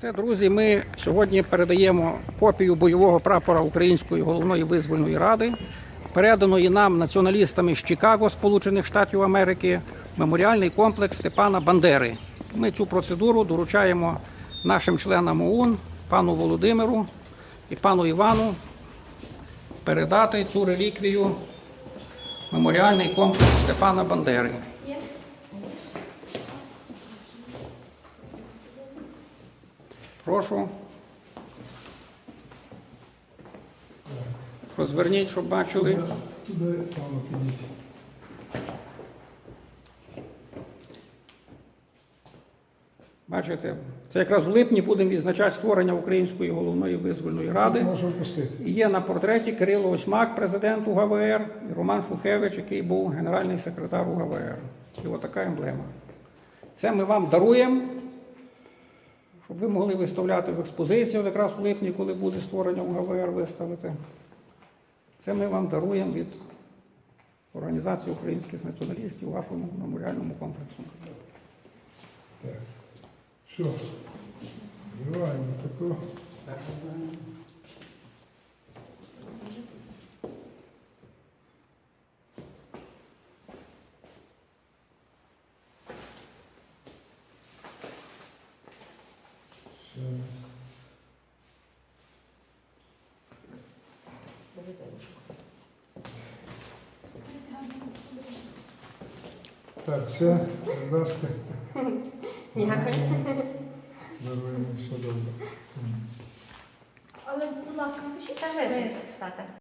Це, друзі, ми сьогодні передаємо копію бойового прапора Української головної визвольної ради, переданої нам націоналістами з Чикаго, Сполучених Штатів Америки, меморіальний комплекс Степана Бандери. Ми цю процедуру доручаємо нашим членам ОУН, пану Володимиру і пану Івану передати цю реліквію меморіальний комплекс Степана Бандери. Прошу. Розверніть, щоб бачили. Туди, Павло, підіть. Бачите, це якраз в липні будемо відзначати створення Української головної визвольної ради. І Є на портреті Кирило Осьмак, президент УГВР, і Роман Шухевич, який був генеральний секретар УГВР. І отака емблема. Це ми вам даруємо, щоб ви могли виставляти в експозицію якраз в липні, коли буде створення УГВР виставити. Це ми вам даруємо від Організації українських націоналістів вашому меморіальному комплексу. Так. Що? Відкриваємо таку. Так, все, будь ласка, Дякую. даруємо, все добре. Але, будь ласка, напишіть, що ви писати.